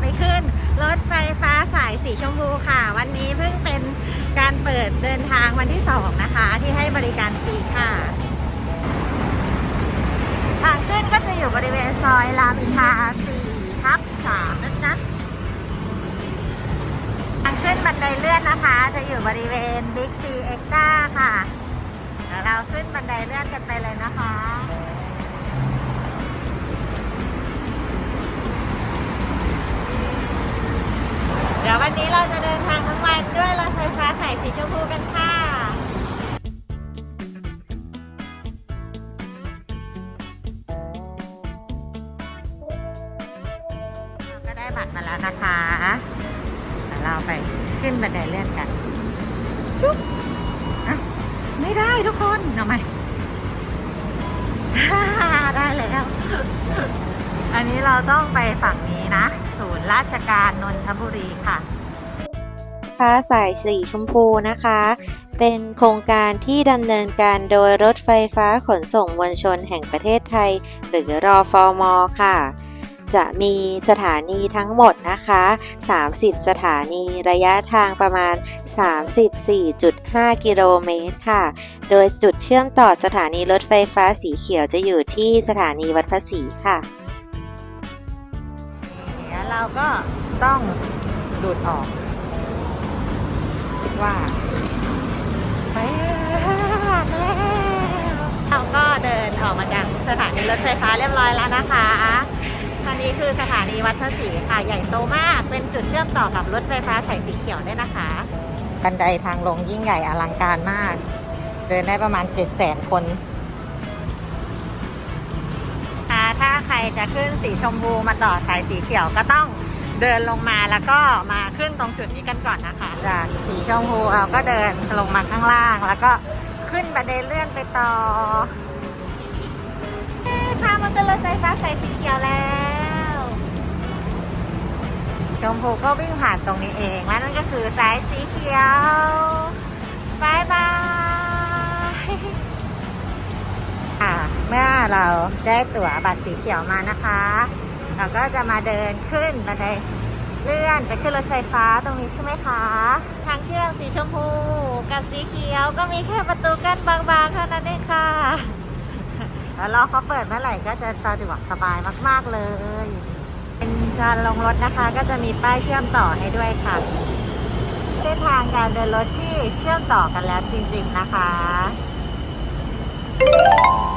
ไปขึ้น รถไฟฟ้าสายสีชมพูค่ะ วันนี้เพิ่งเป็นการเปิดเดินทางวันที่ 2 นะคะ ที่ให้บริการฟรีค่ะทางขึ้นก็จะอยู่บริเวณซอยรามอินทรา4ทับ3นะจ๊ะทางขึ้นบันไดเลื่อนนะคะ จะอยู่บริเวณ Big C Extra ค่ะเดี๋ยวเราขึ้นบันไดเลื่อนกันไปเลยนะคะ ทางทั้งวันด้วยรถไฟฟ้าสายสีชมพูกันค่ะ ก็ได้บัตรมาแล้วนะคะเดี๋ยวเราไปขึ้นบันไดเลื่อนกัน จุ๊บอะไม่ได้ทุกคนเอาไหมได้แล้ว อันนี้เราต้องไปฝั่งนี้นะ ศูนย์ราชการนนทบุรีค่ะ ฟ้าสายสีชมพูนะคะ เป็นโครงการที่ดำเนินการโดยรถไฟฟ้าขนส่งมวลชนแห่งประเทศไทย หรือรอฟอมค่ะ จะมีสถานีทั้งหมดนะคะ 30 สถานีระยะทางประมาณ 34.5 กิโลเมตรค่ะ โดยจุดเชื่อมต่อสถานีรถไฟฟ้าสีเขียวจะอยู่ที่สถานีวัดพระศรีค่ะแล้วเราก็ต้องดูดออก ว่าไปแล้วเราก็เดินออกมาจากสถานีรถไฟฟ้าเรียบร้อยแล้วนะคะอันนี้คือสถานีวัดพระศรีค่ะ ใหญ่โตมาก เป็นจุดเชื่อมต่อกับรถไฟฟ้าสายสีเขียวด้วยนะคะ บันไดทางลงยิ่งใหญ่อลังการมาก เดินได้ประมาณ 7 0 0 0 0 0 คนค่ะถ้าใครจะขึ้นสีชมพูมาต่อสายสีเขียวก็ต้อง เดินลงมาแล้วก็มาขึ้นตรงจุดนี้กันก่อนนะคะ จากสีชมพูเราก็เดินลงมาข้างล่าง แล้วก็ขึ้นบันไดเลื่อนไปต่อค่ะมันเป็นรถไฟฟ้าสายสีเขียวแล้ว ชมพูก็วิ่งผ่านตรงนี้เองและนั่นก็คือสายสีเขียวบายบายค่ะเมื่อเราได้ตั๋วบัตรสีเขียวมานะคะ เราก็จะมาเดินขึ้นบันไดเลื่อนไปขึ้นรถไฟฟ้าตรงนี้ใช่ไหมคะ ทางเชือกสีชมพูกับสีเขียวก็มีแค่ประตูกั้นบางๆเท่านั้นเองค่ะ แล้วรอเขาเปิดเมื่อไหร่ก็จะสะดวกสบายมากๆเลย เป็นการลงรถนะคะก็จะมีป้ายเชื่อมต่อให้ด้วยค่ะ เส้นทางการเดินรถที่เชื่อมต่อกันแล้วจริงๆนะคะ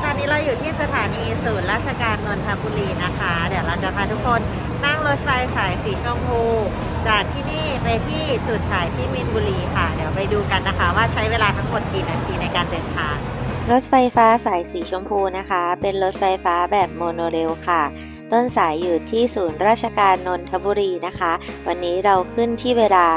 ตอนนี้เราอยู่ที่สถานีศูนย์ราชการนนทบุรีนะคะ เดี๋ยวเราจะพาทุกคนนั่งรถไฟสายสีชมพูจากที่นี่ไปที่สุดสายที่มินบุรีค่ะ เดี๋ยวไปดูกันนะคะ ว่าใช้เวลาทั้งหมดกี่นาทีในการเดินทางรถไฟฟ้าสายสีชมพูนะคะ เป็นรถไฟฟ้าแบบโมโนเรลค่ะ ต้นสายอยู่ที่ศูนย์ราชการนนทบุรีนะคะ วันนี้เราขึ้นที่เวลา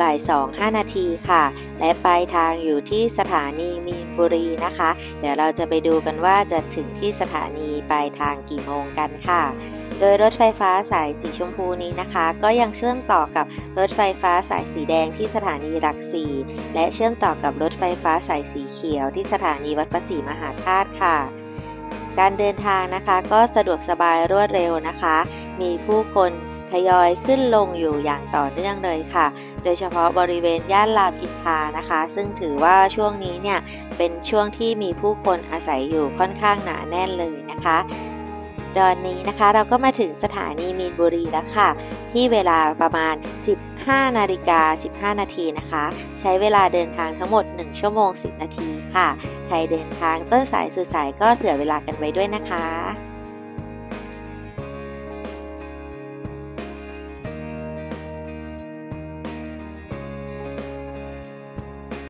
บ่าย2 5นาทีค่ะ และปลายทางอยู่ที่สถานีมีนบุรีนะคะ เดี๋ยวเราจะไปดูกันว่าจะถึงที่สถานีปลายทางกี่โมงกันค่ะโดยรถไฟฟ้าสายสีชมพูนี้นะคะ ก็ยังเชื่อมต่อกับรถไฟฟ้าสายสีแดงที่สถานีหลักสี่และเชื่อมต่อกับรถไฟฟ้าสายสีเขียวที่สถานีวัดพระศรีมหาธาตุค่ะ การเดินทางนะคะก็สะดวกสบายรวดเร็วนะคะ มีผู้คนทยอยขึ้นลงอยู่อย่างต่อเนื่องเลยค่ะ โดยเฉพาะบริเวณย่านรามอินทานะคะ ซึ่งถือว่าช่วงนี้เนี่ยเป็นช่วงที่มีผู้คนอาศัยอยู่ค่อนข้างหนาแน่นเลยนะคะ ตอนนี้นะคะ เราก็มาถึงสถานีมีนบุรีแล้วค่ะ ที่เวลาประมาณ 15 นาฬิกา 15 นาทีนะคะ ใช้เวลาเดินทางทั้งหมด 1 ชั่วโมง 10 นาทีค่ะ ใครเดินทางต้นสายสุดสายก็เผื่อเวลากันไว้ด้วยนะคะ